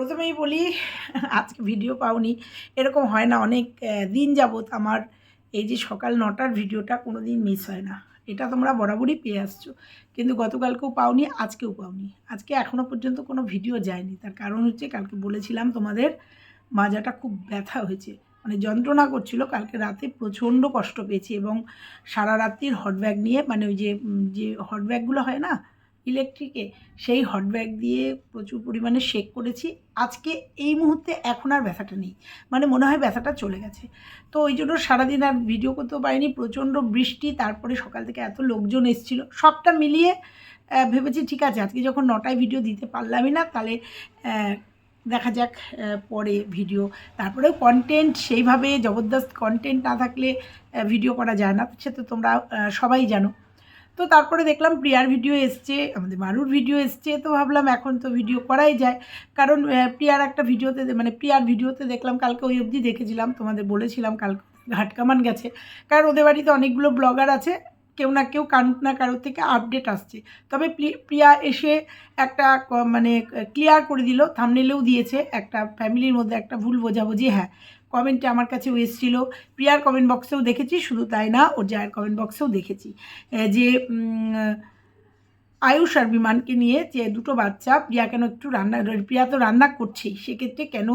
প্রথমেই বলি, আজকে ভিডিও পাওনি। এরকম হয় না, অনেক দিন যাবত আমার এই যে সকাল নটার ভিডিওটা কোনো দিন মিস হয় না। এটা তোমরা বরাবরই পেয়ে আসছো। কিন্তু গতকালকেও পাওনি, আজকেও পাওনি। আজকে এখনও পর্যন্ত কোনো ভিডিও যায়নি। তার কারণ হচ্ছে, কালকে বলেছিলাম তোমাদের মাজাটা খুব ব্যথা হয়েছে। মানে যন্ত্রণা করছিল, কালকে রাতে প্রচণ্ড কষ্ট পেয়েছি এবং সারা রাত্রির হট ব্যাগ নিয়ে মানে ওই যে যে হট ব্যাগগুলো হয় না ইলেকট্রিকে সেই হট ব্যাগ দিয়ে প্রচুর পরিমাণে শেক করেছি। আজকে এই মুহূর্তে এখন আর ব্যথাটা নেই। মানে মনে হয় ব্যথাটা চলে গেছে। তো ওই জন্য সারাদিন আর ভিডিও করতেও পারিনি। প্রচণ্ড বৃষ্টি, তারপরে সকাল থেকে এত লোকজন এসেছিল। সবটা মিলিয়ে ভেবেছি ঠিক আছে, আজকে যখন নটায় ভিডিও দিতে পারলামই না, তাহলে দেখা যাক পরে ভিডিও তারপরেও কন্টেন্ট সেইভাবে জবরদস্ত কন্টেন্ট না থাকলে ভিডিও করা যায় না। সে তো তোমরা সবাই জানো। তো তারপরে দেখলাম প্রিয়ার ভিডিও এসছে, আমাদের মারুর ভিডিও এসছে, তো ভাবলাম এখন তো ভিডিও করাই যায়। কারণ প্রিয়ার একটা ভিডিওতে মানে প্রিয়ার ভিডিওতে দেখলাম কালকে ওই অবধি দেখেছিলাম, তোমাদের বলেছিলাম কালকে ঘাটকামান গেছে। কারণ ওদের বাড়িতে অনেকগুলো ব্লগার আছে, কেউ না কেউ কারুক না কারোর থেকে আপডেট আসছে। তবে প্রি- প্রিয়া এসে একটা মানে ক্লিয়ার করে দিল থামনেলেও দিয়েছে, একটা ফ্যামিলির মধ্যে একটা ভুল বোঝাবুঝি হ্যাঁ। কমেন্টে আমার কাছেও এসেছিল। প্রিয়ার কমেন্ট বক্সেও দেখেছি, শুধু তাই না, ওর জায়ের কমেন্ট বক্সেও দেখেছি। যে আয়ুষ আর বিমানকে নিয়ে যে দুটো বাচ্চা, প্রিয়া কেন একটু রান্না, প্রিয়া তো রান্না করছেই, সেক্ষেত্রে কেন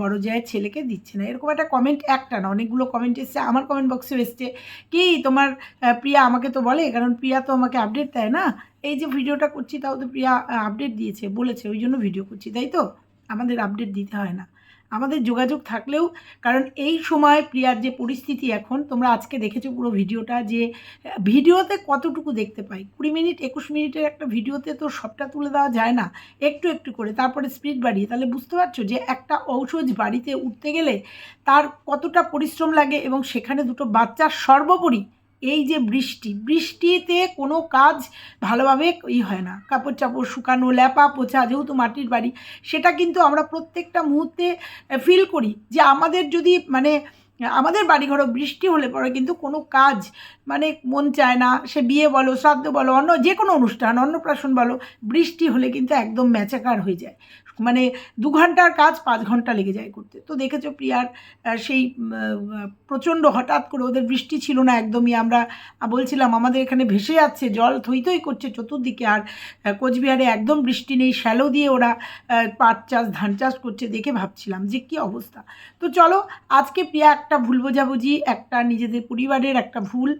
বড় জায়ের ছেলেকে দিচ্ছে না? এরকম একটা কমেন্ট একটা না, অনেকগুলো কমেন্ট এসছে, আমার কমেন্ট বক্সেও এসছে। কি তোমার প্রিয়া আমাকে তো বলে, কারণ প্রিয়া তো আমাকে আপডেট দেয় না। এই যে ভিডিওটা করছি, তাও তো প্রিয়া আপডেট দিয়েছে, বলেছে, ওই জন্য ভিডিও করছি, তাই তো? আমাদের আপডেট দিতে হয় না। আমাদের যোগাযোগ থাকলেও, কারণ এই সময় প্রিয়ার যে পরিস্থিতি এখন, তোমরা আজকে দেখেছ পুরো ভিডিওটা যে, ভিডিওতে কতটুকু দেখতে পাই? কুড়ি মিনিট, একুশ মিনিটের একটা ভিডিওতে তো সবটা তুলে দেওয়া যায় না, একটু একটু করে, তারপরে স্পিড বাড়িয়ে। তাহলে বুঝতে পারছ যে একটা ঔষধ বাড়িতে উঠতে গেলে তার কতটা পরিশ্রম লাগে এবং সেখানে দুটো বাচ্চার সর্বোপরি এই যে বৃষ্টি, বৃষ্টিতে কোনো কাজ ভালোভাবে ই হয় না। কাপড় চাপড় শুকানো, ল্যাপা পোছা, যেহেতু মাটির বাড়ি, সেটা কিন্তু আমরা প্রত্যেকটা মুহূর্তে ফিল করি যে আমাদের যদি মানে আমাদের বাড়িঘরও বৃষ্টি হলে পরে কিন্তু কোনো কাজ মানে মন চায় না। সে বিয়ে বলো, শ্রাদ্ধ বলো, অন্য যে কোনো অনুষ্ঠান, অন্নপ্রাশন বলো, বৃষ্টি হলে কিন্তু একদম ম্যাচাকার হয়ে যায়। মানে দু ঘণ্টার কাজ পাঁচ ঘণ্টা লেগে যায় করতে। তো দেখেছ প্রিয়ার সেই প্রচণ্ড হঠাৎ করে ওদের বৃষ্টি ছিল না একদমই। আমরা বলছিলাম আমাদের এখানে ভেসে যাচ্ছে জল থই থই করছে চতুর্দিকে আর কোচবিহারে একদম বৃষ্টি নেই শ্যালো দিয়ে ওরা পাট চাষ ধান চাষ করছে দেখে ভাবছিলাম যে কী অবস্থা? তো চলো আজকে প্রিয়া একটা ভুল বোঝাবুঝি একটা নিজেদের পরিবারের একটা ভুল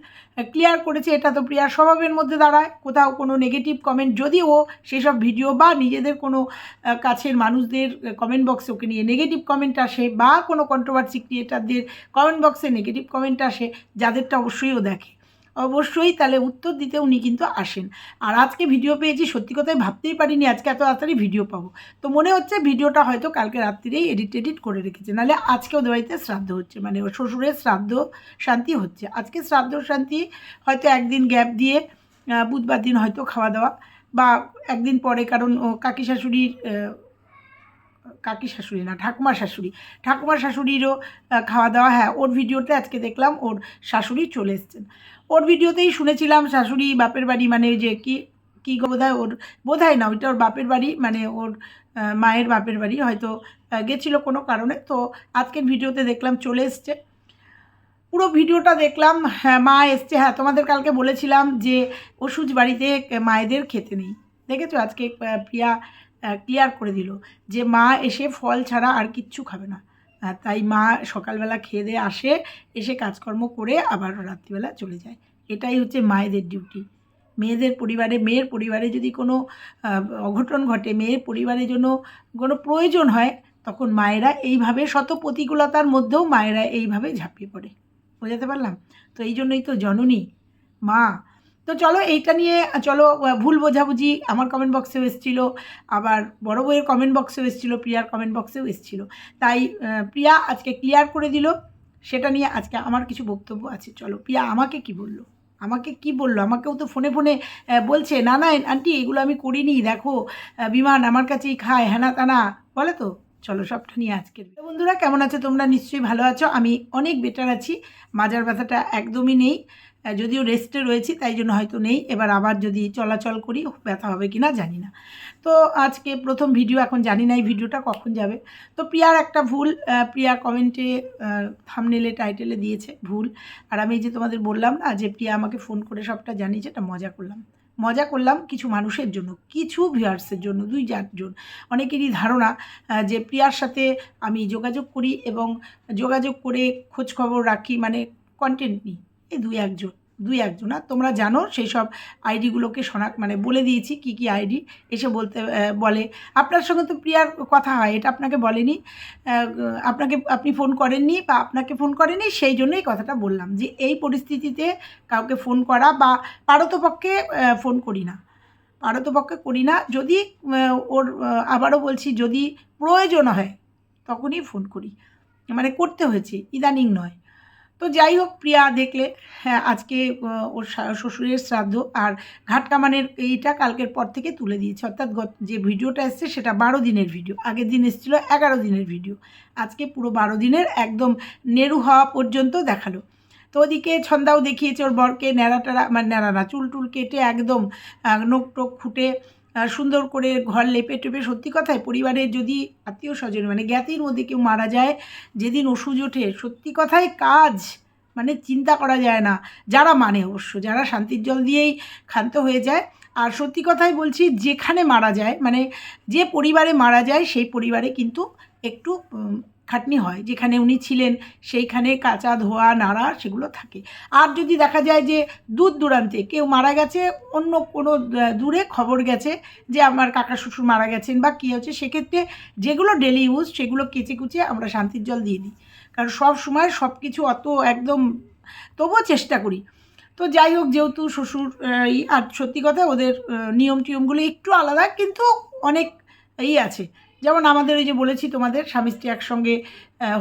ক্লিয়ার করেছে। এটা তো প্রিয়ার স্বভাবের মধ্যে দাঁড়ায়। কোথাও কোনো নেগেটিভ কমেন্ট যদি ও সেসব ভিডিও বা নিজেদের কোনো আহ, কাছের মানুষদের কমেন্ট বক্সে ওকে নিয়ে নেগেটিভ কমেন্ট আসে বা কোনো কন্ট্রোভার্সি ক্রিয়েটারদের কমেন্ট বক্সে নেগেটিভ কমেন্ট আসে, যাদেরটা অবশ্যই ও দেখে। অবশ্যই তাহলে উত্তর দিতে উনি কিন্তু আসেন। আর আজকে ভিডিও পেয়েছি, সত্যি কথাই ভাবতেই পারিনি আজকে এত তাড়াতাড়ি ভিডিও পাবো। তো মনে হচ্ছে ভিডিওটা হয়তো কালকে রাত্রিরেই এডিট এডিট করে রেখেছে। নাহলে আজকে ওদের বাড়িতে শ্রাদ্ধ হচ্ছে মানে শ্বশুরের শ্রাদ্ধ শান্তি হচ্ছে। আজকে শ্রাদ্ধ শান্তি হয়তো একদিন গ্যাপ দিয়ে বুধবার দিন হয়তো খাওয়া দাওয়া বা একদিন পরে, কারণ ও কাকি শাশুড়ির কাকি শাশুড়ি না, ঠাকুমার শাশুড়ি। ঠাকুমার শাশুড়িরও খাওয়া দাওয়া হ্যাঁ ওর ভিডিওতে আজকে দেখলাম ওর শাশুড়ি চলে এসছেন। ওর ভিডিওতেই শুনেছিলাম শাশুড়ি বাপের বাড়ি মানে যে কি, কী বোধহয় ওর, বোধহয় না, ওইটা ওর বাপের বাড়ি মানে ওর মায়ের বাপের বাড়ি, হয়তো গেছিল কোনো কারণে, তো আজকের ভিডিওতে দেখলাম চলে এসছে। পুরো ভিডিওটা দেখলাম হ্যাঁ মা এসছে হ্যাঁ তোমাদের কালকে বলেছিলাম যে ওষুধ বাড়িতে মায়েদের খেতে নেই। দেখেছ আজকে প্রিয়া ক্লিয়ার করে দিল যে মা এসে ফল ছাড়া আর কিচ্ছু খাবে না। তাই মা সকালবেলা খেয়ে দিয়ে আসে, এসে কাজকর্ম করে আবার রাত্রিবেলা চলে যায়। এটাই হচ্ছে মায়েদের ডিউটি মেয়েদের পরিবারে, মেয়ের পরিবারে যদি কোনো অঘটন ঘটে, মেয়ের পরিবারের জন্য কোনো প্রয়োজন হয়, তখন মায়েরা এইভাবে শত প্রতিকূলতার মধ্যেও মায়েরা এইভাবে ঝাঁপিয়ে পড়ে। বোঝাতে পারলাম? তো এই জন্যই তো জননী, মা তো চলো এইটা নিয়ে, চলো ভুল বোঝাবুঝি আমার কমেন্ট বক্সেও এসেছিল, আবার বড় বইয়ের কমেন্ট বক্সেও এসেছিল, প্রিয়ার কমেন্ট বক্সেও এসেছিল। তাই প্রিয়া আজকে ক্লিয়ার করে দিল, সেটা নিয়ে আজকে আমার কিছু বক্তব্য আছে। চলো, প্রিয়া আমাকে কি বলল? আমাকে কি বলল? আমাকেও তো ফোনে ফোনে বলছে, না না আন্টি এগুলো আমি করিনি, দেখো বিমান আমার কাছেই খায় হ্যানা তানা বলে তো? চলো, সবটা নিয়ে আজকের তো বন্ধুরা, কেমন আছো? তোমরা নিশ্চয়ই ভালো আছো। আমি অনেক বেটার আছি। মাজার ব্যথাটা একদমই নেই। যদিও রেস্টে রয়েছি, তাই জন্য হয়তো নেই। এবার আবার যদি চলাচল করি ব্যথা হবে কি না জানি না। তো আজকে প্রথম ভিডিও এখন জানি না এই ভিডিওটা কখন যাবে। তো প্রিয়ার একটা ভুল প্রিয়া কমেন্টে থামনেলে টাইটেলে দিয়েছে ভুল। আর আমি যে তোমাদের বললাম না, যে প্রিয়া আমাকে ফোন করে সবটা জানিয়েছে, এটা মজা করলাম। মজা করলাম কিছু মানুষের জন্য, কিছু ভিউয়ার্সের জন্য, দুই চারজন অনেকেরই ধারণা যে প্রিয়ার সাথে আমি যোগাযোগ করি এবং যোগাযোগ করে খোঁজ খবর রাখি মানে কন্টেন্ট নিই। এই দুই একজন দুই একজন। আর তোমরা জানো সেই সব আইডিগুলোকে শনাক মানে বলে দিয়েছি কি কি আইডি এসে বলতে বলে। আপনার সঙ্গে তো প্রিয়ার কথা হয়, এটা আপনাকে বলেনি। আপনাকে, আপনি ফোন করেননি বা আপনাকে ফোন করেনি, সেই জন্যই কথাটা বললাম যে এই পরিস্থিতিতে কাউকে ফোন করা বা পারতপক্ষে ফোন করি না। পারতপক্ষে করি না, যদি ওর আবারও বলছি যদি প্রয়োজন হয়, তখনই ফোন করি। মানে করতে হয়েছে, ইদানিং নয়। তো যাই হোক, প্রিয়া দেখলে হ্যাঁ আজকে ওর শ্বশুরের শ্রাদ্ধ আর ঘাটকামানের এইটা কালকের পর থেকে তুলে দিয়েছে। অর্থাৎ যে ভিডিওটা এসছে সেটা বারো দিনের ভিডিও, আগের দিন এসেছিল এগারো দিনের ভিডিও। আজকে পুরো বারো দিনের একদম নেরু হওয়া পর্যন্ত দেখাল। তো ওদিকে ছন্দাও দেখিয়েছে ওর বরকে ন্যাড়া টাড়া মানে ন্যাড়া না চুল টুল কেটে একদম নোক টোক খুঁটে সুন্দর করে ঘর লেপে টেপে সত্যি কথায় পরিবারের যদি আত্মীয় স্বজন মানে জ্ঞাতির মধ্যে কেউ মারা যায়, যেদিন ওষুধ ওঠে, সত্যি কথায় কাজ মানে চিন্তা করা যায় না। যারা মানে অবশ্য, যারা শান্তির জল দিয়েই ক্ষান্ত হয়ে যায়। আর সত্যি কথাই বলছি, যেখানে মারা যায় মানে যে পরিবারে মারা যায়, সেই পরিবারে কিন্তু একটু খাটনি হয়, যেখানে উনি ছিলেন, সেইখানে কাঁচা ধোয়া, নাড়া সেগুলো থাকে। আর যদি দেখা যায় যে দূর দূরান্তে কেউ মারা গেছে, অন্য কোনো দূরে খবর গেছে যে আমার কাকা শ্বশুর মারা গেছেন বা কী হচ্ছে সেক্ষেত্রে যেগুলো ডেলি ইউজ সেগুলো কেচে কুচে আমরা শান্তির জল দিয়ে দিই। কারণ সব সময় সব কিছু অত একদম, তবুও চেষ্টা করি। তো যাই হোক, যেহেতু শ্বশুর আর সত্যি কথা ওদের নিয়ম টিয়মগুলো একটু আলাদা, কিন্তু অনেক ই আছে। যেমন আমাদের ওই যে বলেছি তোমাদের স্বামী স্ত্রী একসঙ্গে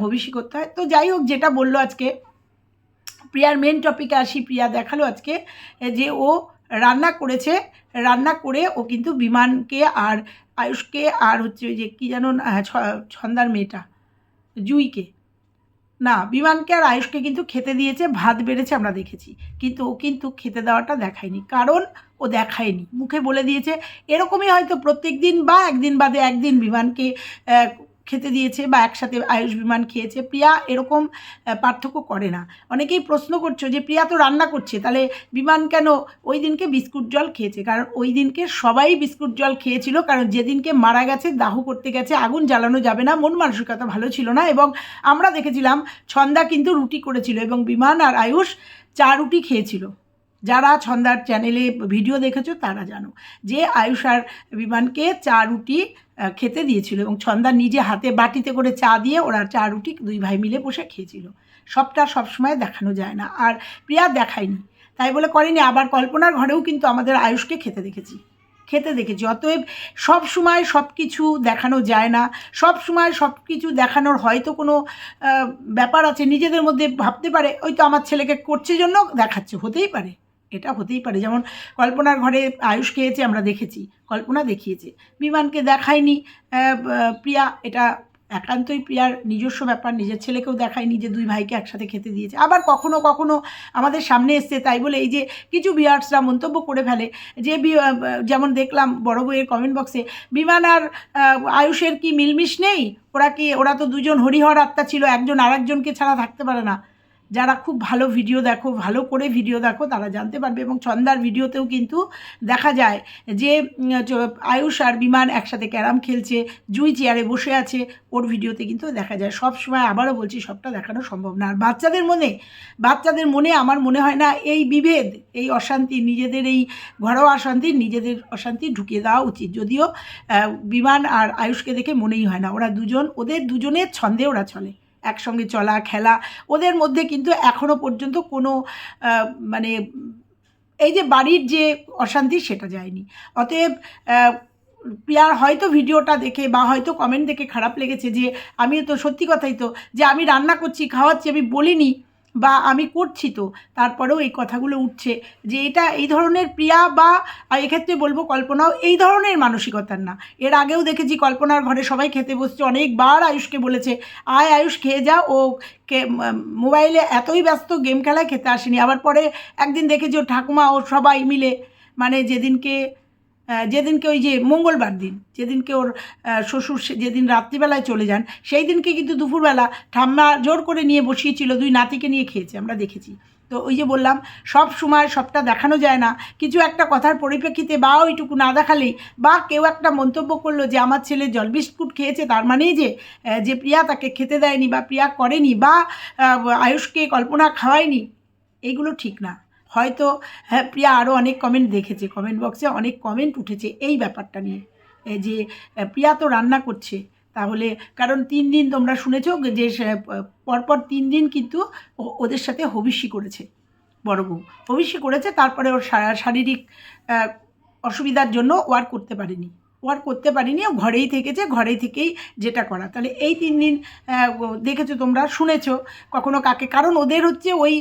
হবিষি করতে হয় তো যাই হোক, যেটা বলল আজকে, প্রিয়ার মেন টপিকে আসি প্রিয়া দেখাল আজকে যে ও রান্না করেছে, রান্না করে ও কিন্তু বিমানকে আর আয়ুষকে আর হচ্ছে ওই যে কী যেন ছন্দার মেয়েটা, জুইকে না, বিমানকে আর আয়ুষকে কিন্তু খেতে দিয়েছে, ভাত বেড়েছে আমরা দেখেছি। কিন্তু ও কিন্তু খেতে দেওয়াটা দেখায়নি। কারণ ও দেখায়নি। মুখে বলে দিয়েছে, এরকমই হয়তো প্রত্যেক দিন বা একদিন বাদে একদিন বিমানকে খেতে দিয়েছে বা একসাথে আয়ুষ বিমান খেয়েছে, প্রিয়া এরকম পার্থক্য করে না। অনেকেই প্রশ্ন করছ যে, প্রিয়া তো রান্না করছে, তাহলে বিমান কেন ওই দিনকে বিস্কুট জল খেয়েছে? কারণ ওই দিনকে সবাই বিস্কুট জল খেয়েছিল, কারণ যেদিনকে মারা গেছে, দাহ করতে গেছে, আগুন জ্বালানো যাবে না, মন মানসিকতা ভালো ছিল না এবং আমরা দেখেছিলাম ছন্দা কিন্তু রুটি করেছিল এবং বিমান আর আয়ুষ চা রুটি খেয়েছিল। যারা ছন্দার চ্যানেলে ভিডিও দেখেছ, তারা জানো যে আয়ুষ আর বিমানকে চা রুটি খেতে দিয়েছিল এবং ছন্দা নিজে হাতে বাটিতে করে চা দিয়ে ওরা চা রুটি দুই ভাই মিলে বসে খেয়েছিল। সবটা সবসময় দেখানো যায় না আর প্রিয়া দেখায়নি। তাই বলে করেনি, আবার কল্পনার ঘরেও কিন্তু আমাদের আয়ুষকে খেতে দেখেছি। খেতে দেখেছি, অতএব সব সময় সব কিছু দেখানো যায় না। সব সময় সব কিছু দেখানোর হয়তো কোনো ব্যাপার আছে, নিজেদের মধ্যে ভাবতে পারে, ওই তো আমার ছেলেকে করছে জন্য দেখাচ্ছে, হতেই পারে। এটা হতেই পারে। যেমন কল্পনার ঘরে আয়ুষ খেয়েছে, আমরা দেখেছি। কল্পনা দেখিয়েছে। বিমানকে দেখায়নি প্রিয়া, এটা একান্তই প্রিয়ার নিজস্ব ব্যাপার, নিজের ছেলেকেও দেখায় যে দুই ভাইকে একসাথে খেতে দিয়েছে। আবার কখনো কখনো আমাদের সামনে এসছে তাই বলে এই যে কিছু বিয়ার্সরা মন্তব্য করে ফেলে যে যেমন দেখলাম বড় বইয়ের কমেন্ট বক্সে বিমান আর আয়ুষের কি মিলমিশ নেই? ওরা কি, ওরা তো দুজন হরিহর আত্মা ছিল, একজন আরেকজনকে ছাড়া থাকতে পারে না। যারা খুব ভালো ভিডিও দেখো, ভালো করে ভিডিও দেখো, তারা জানতে পারবে এবং ছন্দার ভিডিওতেও কিন্তু দেখা যায় যে আয়ুষ আর বিমান একসাথে ক্যারাম খেলছে, জুই চেয়ারে বসে আছে, ওর ভিডিওতে কিন্তু দেখা যায়। সব সময় আবারও বলছি, সবটা দেখানো সম্ভব না। আর বাচ্চাদের মনে বাচ্চাদের মনে আমার মনে হয় না এই বিভেদ, এই অশান্তি নিজেদের এই ঘরোয়া অশান্তি নিজেদের অশান্তি ঢুকিয়ে দেওয়া উচিত। যদিও বিমান আর আয়ুষকে দেখে মনেই হয় না। ওরা দুজন, ওদের দুজনের ছন্দে ওরা চলে। একসঙ্গে চলা, খেলা, ওদের মধ্যে কিন্তু এখনও পর্যন্ত কোনো মানে এই যে বাড়ির যে অশান্তি সেটা যায়নি। অতএব প্রিয়ার হয়তো ভিডিওটা দেখে বা হয়তো কমেন্ট দেখে খারাপ লেগেছে যে আমি তো সত্যি কথাই তো, যে আমি রান্না করছি, খাওয়াচ্ছি, আমি বলিনি বা আমি করছি তো, তারপরেও এই কথাগুলো উঠছে যে এটা এই ধরনের প্রিয়া বা এক্ষেত্রে বলব কল্পনাও এই ধরনের মানসিকতার না। এর আগেও দেখেছি কল্পনার ঘরে সবাই খেতে বসছে, অনেকবার আয়ুষকে বলেছে, আয় আয়ুষ, খেয়ে যা। ও কে মোবাইলে এতই ব্যস্ত গেম খেলায় খেতে আসেনি। আবার পরে একদিন দেখেছি ওর ঠাকুমা ও সবাই মিলে মানে যেদিনকে যেদিনকে ওই যে মঙ্গলবার দিন, যেদিনকে ওর শ্বশুর যেদিন রাত্রিবেলায় চলে যান, সেই দিনকে কিন্তু দুপুরবেলা ঠাম্মা জোর করে নিয়ে বসিয়েছিল, দুই নাতিকে নিয়ে খেয়েছে, আমরা দেখেছি। তো ওই যে বললাম, সব সময় সবটা দেখানো যায় না। কিছু একটা কথার পরিপ্রেক্ষিতে বা ওইটুকু না দেখালেই বা কেউ একটা মন্তব্য করল যে, আমার ছেলে জল বিস্কুট খেয়েছে, তার মানেই যে যে প্রিয়া তাকে খেতে দেয়নি বা প্রিয়া করেনি বা আয়ুষকে কল্পনা খাওয়ায়নি। এইগুলো ঠিক না। হয়তো হ্যাঁ প্রিয়া আরও অনেক কমেন্ট দেখেছে কমেন্ট বক্সে অনেক কমেন্ট উঠেছে এই ব্যাপারটা নিয়ে। যে প্রিয়া তো রান্না করছে, তাহলে কারণ তিন দিন তোমরা শুনেছো যে পরপর তিন দিন কিন্তু ওদের সাথে হবিষ্যি করেছে, বড় বউ। হবিষ্যি করেছে, তারপরে ওর শারীরিক অসুবিধার জন্য ও আর করতে পারেনি। ও আর করতে পারিনি, ও ঘরেই থেকেছে, ঘরেই থেকেই যেটা করা। তাহলে এই তিন দিন দেখেছ তোমরা, শুনেছো, কখনো কাকে, কারণ ওদের হচ্ছে ওই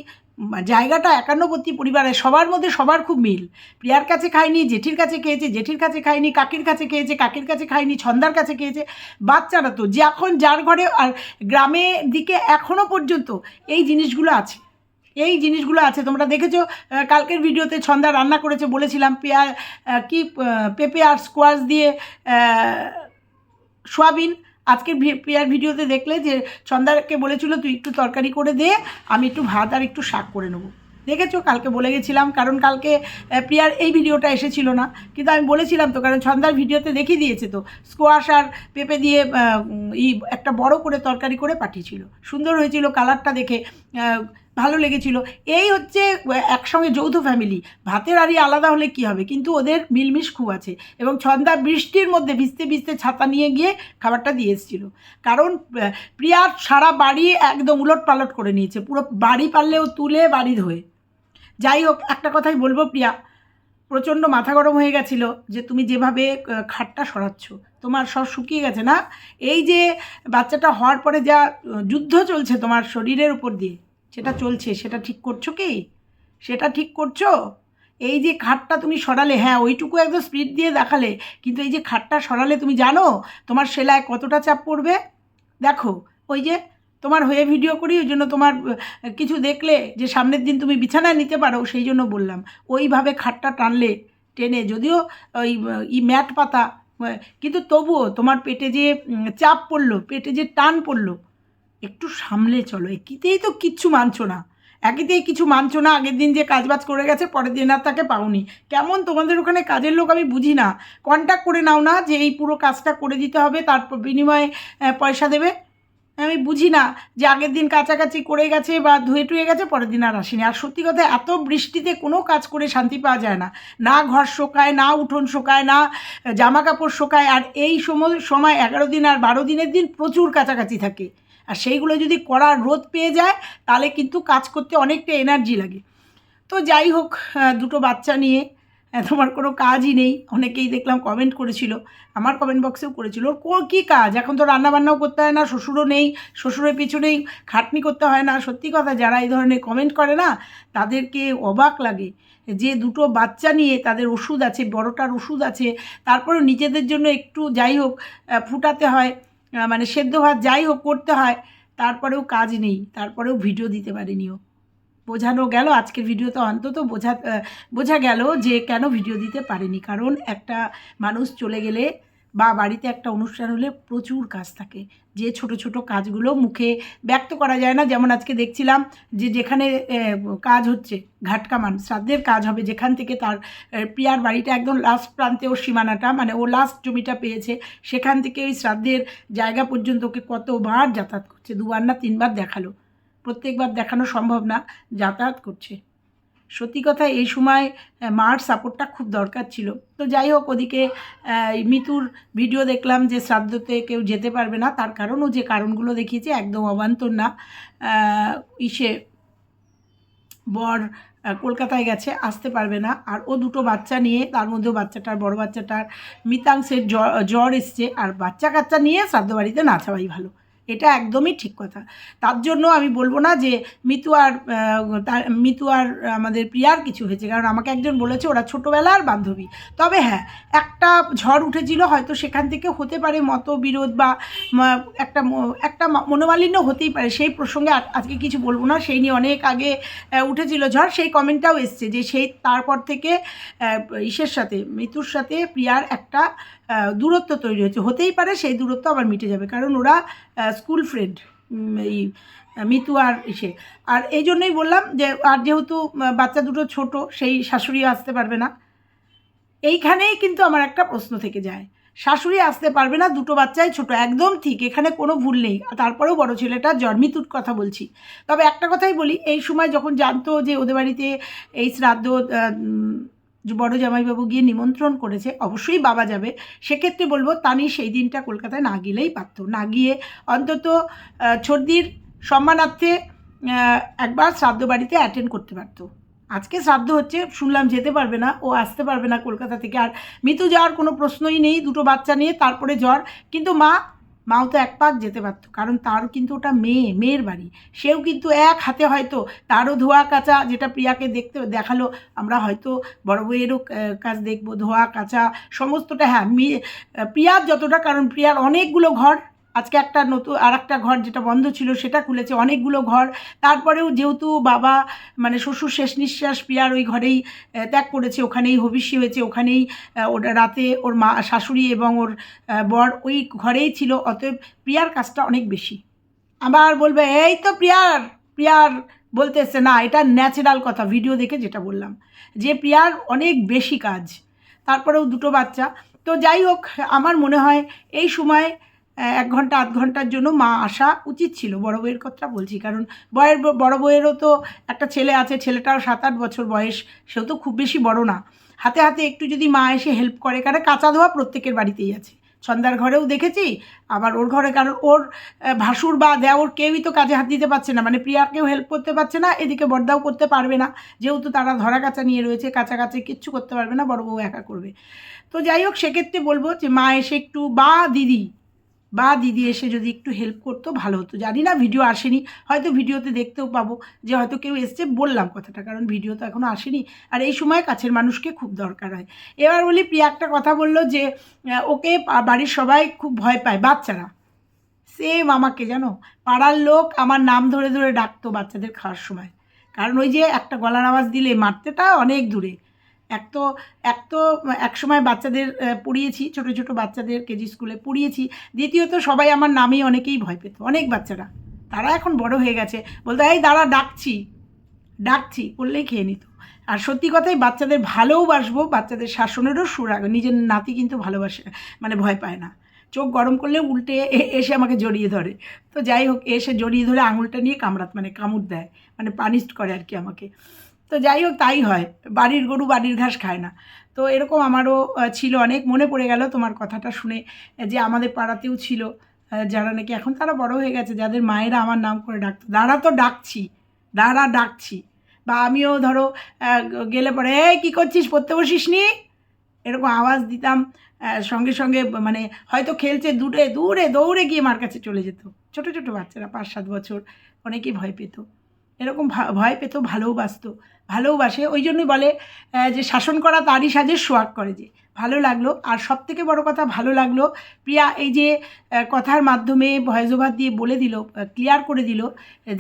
জায়গাটা একান্নবর্তী পরিবারে সবার মধ্যে সবার খুব মিল। প্রিয়ার কাছে খায়নি জেঠির কাছে খেয়েছে জেঠির কাছে খায়নি কাকির কাছে খেয়েছে কাকির কাছে খায়নি ছন্দার কাছে খেয়েছে বাচ্চারা তো যে এখন যার ঘরে আর গ্রামের দিকে এখনও পর্যন্ত এই জিনিসগুলো আছে। এই জিনিসগুলো আছে। তোমরা দেখেছ কালকের ভিডিওতে ছন্দা রান্না করেছে বলেছিলাম পেঁয়া আহ, কি পেঁপে আর স্কোয়াশ দিয়ে সোয়াবিন আজকের প্রিয়ার ভিডিওতে দেখলে যে ছন্দাকে বলেছিল, তুই একটু তরকারি করে দে, আমি একটু ভাত আর একটু শাক করে নেব। দেখেছ? কালকে বলে গেছিলাম, কারণ কালকে প্রিয়ার এই ভিডিওটা এসেছিল না। কিন্তু আমি বলেছিলাম তো, কারণ সন্ধ্যার ভিডিওতে দেখিয়ে দিয়েছে তো স্কোয়াশ আর পেঁপে দিয়ে ই একটা বড় করে তরকারি করে পাঠিয়েছিল। সুন্দর হয়েছিল কালারটা দেখে ভালো লেগেছিল। এই হচ্ছে একসঙ্গে যৌথ ফ্যামিলি ভাতের আড়ি আলাদা হলে কি হবে? কিন্তু ওদের মিলমিশ খুব আছে এবং ছন্দা বৃষ্টির মধ্যে ভিজতে ভিজতে ছাতা নিয়ে গিয়ে খাবারটা দিয়ে এসেছিল। কারণ প্রিয়ার সারা বাড়ি একদম উলট পালট করে নিয়েছে। পুরো বাড়ি পারলেও তুলে বাড়ি ধোয়ে। যাই হোক, একটা কথাই বলব প্রিয়া, প্রচণ্ড মাথা গরম হয়ে গেছিল যে তুমি যেভাবে খাটটা সরাচ্ছ, তোমার সব শুকিয়ে গেছে না? এই যে বাচ্চাটা হওয়ার পরে যা যুদ্ধ চলছে তোমার শরীরের উপর দিয়ে সেটা চলছে, সেটা ঠিক করছ কি? সেটা ঠিক করছ? এই যে খাটটা তুমি সরালে হ্যাঁ ওইটুকু একদম স্পিড দিয়ে দেখালে, কিন্তু এই যে খাটটা সরালে তুমি জানো তোমার সেলায় কতটা চাপ পড়বে? দেখো, ওই যে তোমার হয়ে ভিডিও করি, ওই জন্য তোমার কিছু দেখলে যে সামনের দিন তুমি বিছানায় নিতে পারো, সেই জন্য বললাম। ওইভাবে খাটটা টানলে, টেনে, যদিও ওই, ই ম্যাট পাতা কিন্তু তবুও তোমার পেটে যে চাপ পড়ল, পেটে যে টান পড়ল একটু সামলে চলো, একিতেই তো কিচ্ছু মানছো না। একেতেই কিছু মানছো না, আগের দিন যে কাজবাজ করে গেছে, পরের দিন আর তাকে পাওনি। কেমন তোমাদের ওখানে কাজের লোক আমি বুঝি না। কন্ট্যাক্ট করে নাও না যে এই পুরো কাজটা করে দিতে হবে, তার বিনিময়ে পয়সা দেবে। আমি বুঝি না যে আগের দিন কাছাকাছি করে গেছে বা ধুয়ে টুয়ে গেছে, পরের দিন আর আসেনি। আর সত্যি কথা, এত বৃষ্টিতে কোনো কাজ করে শান্তি পাওয়া যায় না। না ঘর শোকায়, না উঠোন শোকায়, না জামা কাপড় শোকায়। আর এই সময় সময় এগারো দিন আর বারো দিনের দিন প্রচুর কাছাকাছি থাকে। আর সেইগুলো যদি করার রোদ পেয়ে যায়, তাহলে কিন্তু কাজ করতে অনেকটা এনার্জি লাগে। তো যাই হোক দুটো বাচ্চা নিয়ে তোমার কোনো কাজই নেই। অনেকেই দেখলাম কমেন্ট করেছিল, আমার কমেন্ট বক্সেও করেছিল, ওর কো- কাজ? এখন তো রান্নাবান্নাও করতে হয় না, শ্বশুরও নেই, শ্বশুরের পিছনেই খাটনি করতে হয় না। সত্যি কথা, যারা এই ধরনের কমেন্ট করে না, তাদেরকে অবাক লাগে যে দুটো বাচ্চা নিয়ে তাদের ওষুধ আছে, বড়টার ওষুধ আছে তারপরে নিজেদের জন্য একটু যাই হোক ফুটাতে হয়। মানে সেদ্ধ ভাত যাই হোক করতে হয়, তারপরেও কাজ নেই, তারপরেও ভিডিও দিতে পারিনিও বোঝানো গেল, আজকের ভিডিওতে অন্তত বোঝা বোঝা গেল যে কেন ভিডিও দিতে পারেনি, কারণ একটা মানুষ চলে গেলে বা বাড়িতে একটা অনুষ্ঠান হলে প্রচুর কাজ থাকে। যে ছোট ছোট কাজগুলো মুখে ব্যক্ত করা যায় না। যেমন আজকে দেখছিলাম যে যেখানে কাজ হচ্ছে ঘাটকামান শ্রাদ্ধের কাজ হবে, যেখান থেকে তার প্রিয়ার বাড়িটা একদম লাস্ট প্রান্তে ওর সীমানাটা মানে ও লাস্ট জমিটা পেয়েছে, সেখান থেকে ওই শ্রাদ্ধের জায়গা পর্যন্ত ওকে কতবার যাতায়াত করছে, দুবার না তিনবার দেখাল। প্রত্যেকবার দেখানো সম্ভব না, যাতায়াত করছে। সত্যি কথা এই সময় মার সাপোর্টটা খুব দরকার ছিল। তো যাই হোক, ওদিকে মিতুর ভিডিও দেখলাম যে শ্রাদ্ধতে কেউ যেতে পারবে না। তার কারণও যে কারণগুলো দেখিয়েছে একদম অবান্তর না। ইসে বর কলকাতায় গেছে, আসতে পারবে না। আর ও দুটো বাচ্চা নিয়ে, তার মধ্যেও বাচ্চাটার, বড় বাচ্চাটার, মিতাংশের জ্বর জ্বর এসছে। আর বাচ্চা কাচ্চা নিয়ে শ্রাদ্ধ বাড়িতে না যাওয়াই ভালো। এটা একদমই ঠিক কথা। তার জন্য আমি বলব না যে মিতু আর তার, মিতু আর আমাদের প্রিয়ার কিছু হয়েছে। কারণ আমাকে একজন বলেছে ওরা ছোটোবেলার বান্ধবী। তবে হ্যাঁ একটা ঝড় উঠেছিল, হয়তো সেখান থেকে হতে পারে মতবিরোধ বা একটা একটা মনোমালিন্য হতেই পারে। সেই প্রসঙ্গে আজকে কিছু বলব না। সেই নিয়ে অনেক আগে উঠেছিল ঝড়। সেই কমেন্টটাও এসছে যে সেই, তারপর থেকে ইসের সাথে মৃত্যুর সাথে প্রিয়ার একটা দূরত্ব তৈরি হয়েছে। হতেই পারে সেই দূরত্ব আবার মিটে যাবে, কারণ ওরা স্কুল ফ্রেন্ড এই মিতু আর ইসে। আর এই জন্যই বললাম যে, আর যেহেতু বাচ্চা দুটো ছোট, সেই শাশুড়িও আসতে পারবে না। এইখানেই কিন্তু আমার একটা প্রশ্ন থেকে যায়। শাশুড়ি আসতে পারবে না, দুটো বাচ্চাই ছোট, একদম ঠিক, এখানে কোনো ভুল নেই। তারপরেও বড় ছেলেটা জন্মিতুর কথা বলছি। তবে একটা কথাই বলি, এই সময় যখন জানতো যে ওদের বাড়িতে এই শ্রাদ্ধ বড় জামাইবাবু গিয়ে নিমন্ত্রণ করেছে, অবশ্যই বাবা যাবে। সেক্ষেত্রে বলব, তানি সেই দিনটা কলকাতায় না গেলেই পারতো। না গিয়ে অন্তত ছর্দির সম্মানার্থে একবার শ্রাদ্ধ বাড়িতে অ্যাটেন্ড করতে পারতো। আজকে শ্রাদ্ধ হচ্ছে, শুনলাম যেতে পারবে না, ও আসতে পারবে না কলকাতা থেকে। আর মিতু যাওয়ার কোনো প্রশ্নই নেই, দুটো বাচ্চা নিয়ে, তারপরে জ্বর। কিন্তু মা মাও তো এক পাক যেতে পারতো, কারণ তারও কিন্তু ওটা মেয়ে, মেয়ের বাড়ি। সেও কিন্তু এক হাতে হয়তো তারও ধোয়া কাঁচা যেটা প্রিয়াকে দেখতে দেখাল, আমরা হয়তো বড় বইয়েরও কাজ দেখব ধোয়া কাঁচা, সমস্তটা হ্যাঁ মেয়ে প্রিয়ার যতটা, কারণ প্রিয়ার অনেকগুলো ঘর আজকে একটা নতুন আর একটা ঘর যেটা বন্ধ ছিল সেটা খুলেছে, অনেকগুলো ঘর। তারপরেও যেহেতু বাবা মানে শ্বশুর শেষ নিঃশ্বাস প্রিয়ার ওই ঘরেই ত্যাগ করেছে, ওখানেই হবিষ্যি হয়েছে, ওখানেই ওটা রাতে ওর মা, শাশুড়ি এবং ওর বর ওই ঘরেই ছিল, অতএব প্রিয়ার কাজটা অনেক বেশি। আবার বলবে, এই তো প্রিয়ার প্রিয়ার বলতে এসছে না, এটা ন্যাচারাল কথা ভিডিও দেখে যেটা বললাম। যে প্রিয়ার অনেক বেশি কাজ, তারপরেও দুটো বাচ্চা। তো যাই হোক, আমার মনে হয় এই সময় এক ঘণ্টা, আধ ঘণ্টার জন্য মা আসা উচিত ছিল। বড় বউয়ের কথা বলছি, কারণ বয়ের বড় বউয়েরও তো একটা ছেলে আছে, ছেলেটাও সাত আট বছর বয়স, সেও তো খুব বেশি বড় না। হাতে হাতে একটু যদি মা এসে হেল্প করে, কারণ কাঁচা ধোয়া প্রত্যেকের বাড়িতেই আছে। সন্ধ্যার ঘরেও দেখেছি, আবার ওর ঘরে, কারণ ওর ভাসুর বা দেওর কেউই তো কাজে হাত দিতে পারছে না। মানে প্রিয়াকেও হেল্প করতে পারছে না, এদিকে বর্দাও করতে পারবে না। যেহেতু তারা ধরা কাঁচা নিয়ে রয়েছে, কাঁচা কাছে কিচ্ছু করতে পারবে না, বড় বউ একা করবে। তো যাই হোক, সেক্ষেত্রে বলব যে মা এসে একটু, বা, দিদি বা দিদি এসে যদি একটু হেল্প করতো, ভালো হতো। জানি না ভিডিও আসেনি, হয়তো ভিডিওতে দেখতেও পাবো যে হয়তো কেউ এসছে, বললাম কথাটা, কারণ ভিডিও তো এখনও আসেনি। আর এই সময় কাছের মানুষকে খুব দরকার হয়। এবার বলি, প্রিয়া একটা কথা বলল যে ওকে বাড়ির সবাই খুব ভয় পায়, বাচ্চারা। সেম আমাকে, জানো? পাড়ার লোক আমার নাম ধরে ধরে ডাকতো বাচ্চাদের খাওয়ার সময়। কারণ ওই যে একটা গলার আওয়াজ দিলে মারতেটা অনেক দূরে। এক তো এক তো এক সময় বাচ্চাদের পড়িয়েছি, ছোট ছোট বাচ্চাদের কেজি স্কুলে পড়িয়েছি। দ্বিতীয়ত সবাই আমার নামেই অনেকেই ভয় পেত, অনেক বাচ্চারা। তারা এখন বড় হয়ে গেছে, বলতো, এই দাঁড়া, ডাকছি। ডাকছি, বললেই খেয়ে নিত। আর সত্যি কথাই বাচ্চাদের ভালোবাসবো বাচ্চাদের শাসনেরও সুরাগ নিজের নাতি কিন্তু ভালোবাসে মানে ভয় পায় না। চোখ গরম করলে উল্টে এসে আমাকে জড়িয়ে ধরে। তো যাই হোক, এসে জড়িয়ে ধরে আঙুলটা নিয়ে কামড়াত মানে কামড় দেয় মানে পানিশ করে আর কি আমাকে। তো যাই হোক, তাই হয়। বাড়ির গরু বাড়ির ঘাস খায় না। তো এরকম আমারও ছিল অনেক। মনে পড়ে গেল তোমার কথাটা শুনে যে আমাদের পাড়াতেও ছিল যারা নাকি এখন তারা বড় হয়ে গেছে, যাদের মায়েরা আমার নাম করে ডাকতো। দাঁড়া তো ডাকছি, দাঁড়া ডাকছি। বা আমিও ধরো গেলে পরে, এই, কী করছিস? পড়তে বসিস নি এরকম আওয়াজ দিতাম সঙ্গে সঙ্গে মানে হয়তো খেলছে দূরে দূরে, দৌড়ে গিয়ে মার কাছে চলে যেত। ছোট ছোট বাচ্চারা, পাঁচ, সাত বছর, অনেকেই ভয় পেত। এরকম ভয় পেত ভালোবাসতো ভালোবাসে, ওই জন্যই বলে যে শাসন করা তারই সাজে সোয়াগ করে যে। ভালো লাগল। আর সব থেকে বড় কথা, ভালো লাগল। প্রিয়া এই যে কথার মাধ্যমে ভয়েস ওভার দিয়ে বলে দিল ক্লিয়ার করে দিল,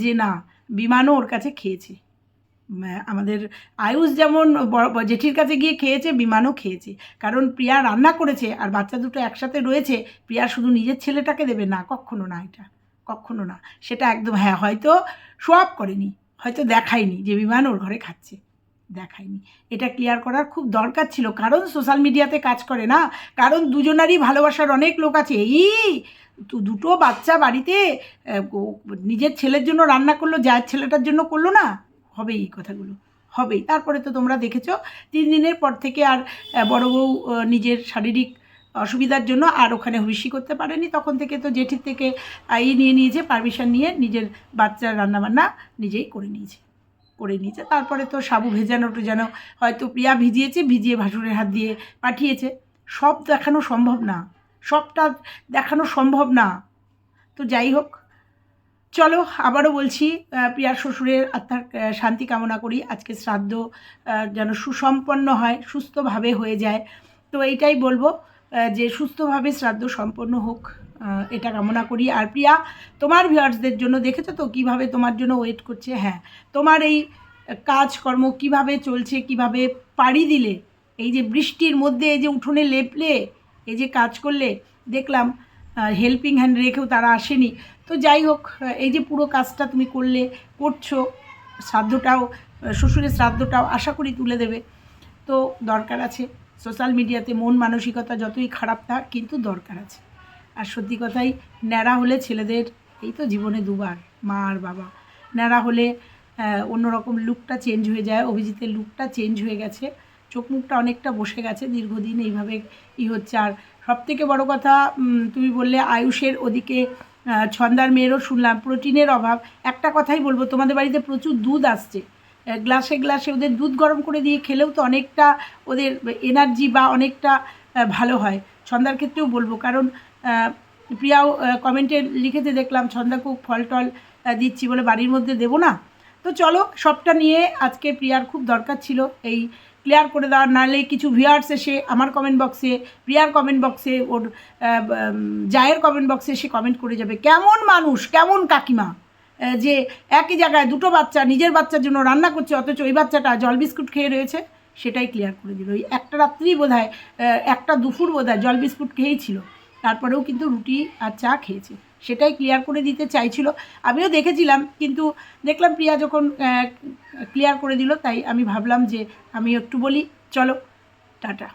যে না, বিমানও ওর কাছে খেয়েছে। আমাদের আয়ুষ যেমন জেঠির কাছে গিয়ে খেয়েছে, বিমানও খেয়েছে। কারণ প্রিয়া রান্না করেছে আর বাচ্চা দুটো একসাথে রয়েছে, প্রিয়া শুধু নিজের ছেলেটাকে দেবে না, কখনো না এটা, কখনো না। সেটা একদম হ্যাঁ হয়তো সোয়াব করেনি। হয়তো দেখায়নি যে বিমান ওর ঘরে খাচ্ছে। দেখায়নি। এটা ক্লিয়ার করার খুব দরকার ছিল। কারণ সোশ্যাল মিডিয়াতে কাজ করে না। কারণ দুজনারই ভালোবাসার অনেক লোক আছে। এই তো দুটো বাচ্চা বাড়িতে নিজের ছেলের জন্য রান্না করল, যার ছেলেটার জন্য করল না, হবেই এই কথাগুলো। হবেই। তারপরে তো তোমরা দেখেছ, তিন দিনের পর থেকে আর বড় বউ নিজের শারীরিক অসুবিধার জন্য আর ওখানে হুইসি করতে পারেনি। তখন থেকে তো জেঠির থেকে আই নিয়ে নিয়েছে পারমিশন নিয়ে নিজের বাচ্চার রান্নাবান্না নিজেই করে নিয়েছে করে নিয়েছে। তারপরে তো সাবু ভেজানো যেন হয়তো প্রিয়া ভিজিয়েছে, ভিজিয়ে ভাসুরের হাত দিয়ে পাঠিয়েছে। সব দেখানো সম্ভব না, সবটা দেখানো সম্ভব না। তো যাই হোক, চলো আবারও বলছি প্রিয়ার শ্বশুরের আত্মার শান্তি কামনা করি। আজকে শ্রাদ্ধ যেন সুসম্পন্ন হয়, সুস্থভাবে হয়ে যায়। তো এইটাই বলব। যে সুস্থভাবে শ্রাদ্ধ সম্পন্ন হোক এটা কামনা করি। আর প্রিয়া, তোমার ভিউয়ার্সদের জন্য দেখেছ তো কীভাবে তোমার জন্য ওয়েট করছে? হ্যাঁ তোমার এই কাজকর্ম কীভাবে চলছে, কীভাবে পাড়ি দিলে, এই যে বৃষ্টির মধ্যে, এই যে উঠোনে লেপলে, এই যে কাজ করলে, দেখলাম হেল্পিং হ্যান্ড রেখেও তারা আসেনি। তো যাই হোক এই যে পুরো কাজটা তুমি করলে, করছ, শ্রাদ্ধটাও শ্বশুরের শ্রাদ্ধটাও আশা করি তুলে দেবে। তো দরকার আছে। সোশ্যাল মিডিয়াতে মন মানসিকতা যতই খারাপ থাক, কিন্তু দরকার আছে। আর সত্যি কথাই, ন্যাড়া হলে ছেলেদের, এই তো জীবনে দুবার, মা আর বাবা। ন্যাড়া হলে অন্যরকম লুকটা চেঞ্জ হয়ে যায়। অভিজিতের লুকটা চেঞ্জ হয়ে গেছে। চোখ মুখটা অনেকটা বসে গেছে দীর্ঘদিন এইভাবে ই হচ্ছে। আর সব থেকে বড় কথা তুমি বললে আয়ুষের ওদিকে ছন্দার মেয়েরও শুনলাম। প্রোটিনের অভাব। একটা কথাই বলব, তোমাদের বাড়িতে প্রচুর দুধ আসছে। গ্লাসে গ্লাসে ওদের দুধ গরম করে দিয়ে খেলেও তো অনেকটা ওদের এনার্জি বা অনেকটা ভালো হয়। ছন্দার ক্ষেত্রেও বলব, কারণ প্রিয়াও কমেন্টে লিখেতে দেখলাম ছন্দা খুব ফল টল দিচ্ছি বলে বাড়ির মধ্যে দেবো না। তো চলো, সবটা নিয়ে আজকে প্রিয়ার খুব দরকার ছিল এই ক্লিয়ার করে দেওয়ার, নাহলে কিছু ভিউয়ার্স এসে আমার কমেন্ট বক্সে প্রিয়ার কমেন্ট বক্সে ওর জায়ের কমেন্ট বক্সে এসে কমেন্ট করে যাবে। কেমন মানুষ, কেমন কাকিমা? যে একই জায়গায় দুটো বাচ্চা, নিজের বাচ্চার জন্য রান্না করছে, অথচ ওই বাচ্চাটা জল বিস্কুট খেয়ে রয়েছে, সেটাই ক্লিয়ার করে দিল। ওই একটা রাত্রি বোধ একটা দুপুর বোধ জল বিস্কুট খেয়েই ছিল। তারপরেও কিন্তু রুটি আর চা খেয়েছে। সেটাই ক্লিয়ার করে দিতে চাইছিল। আমিও দেখেছিলাম, কিন্তু দেখলাম প্রিয়া যখন ক্লিয়ার করে দিল, তাই আমি ভাবলাম যে আমি একটু বলি, চলো, টাটা।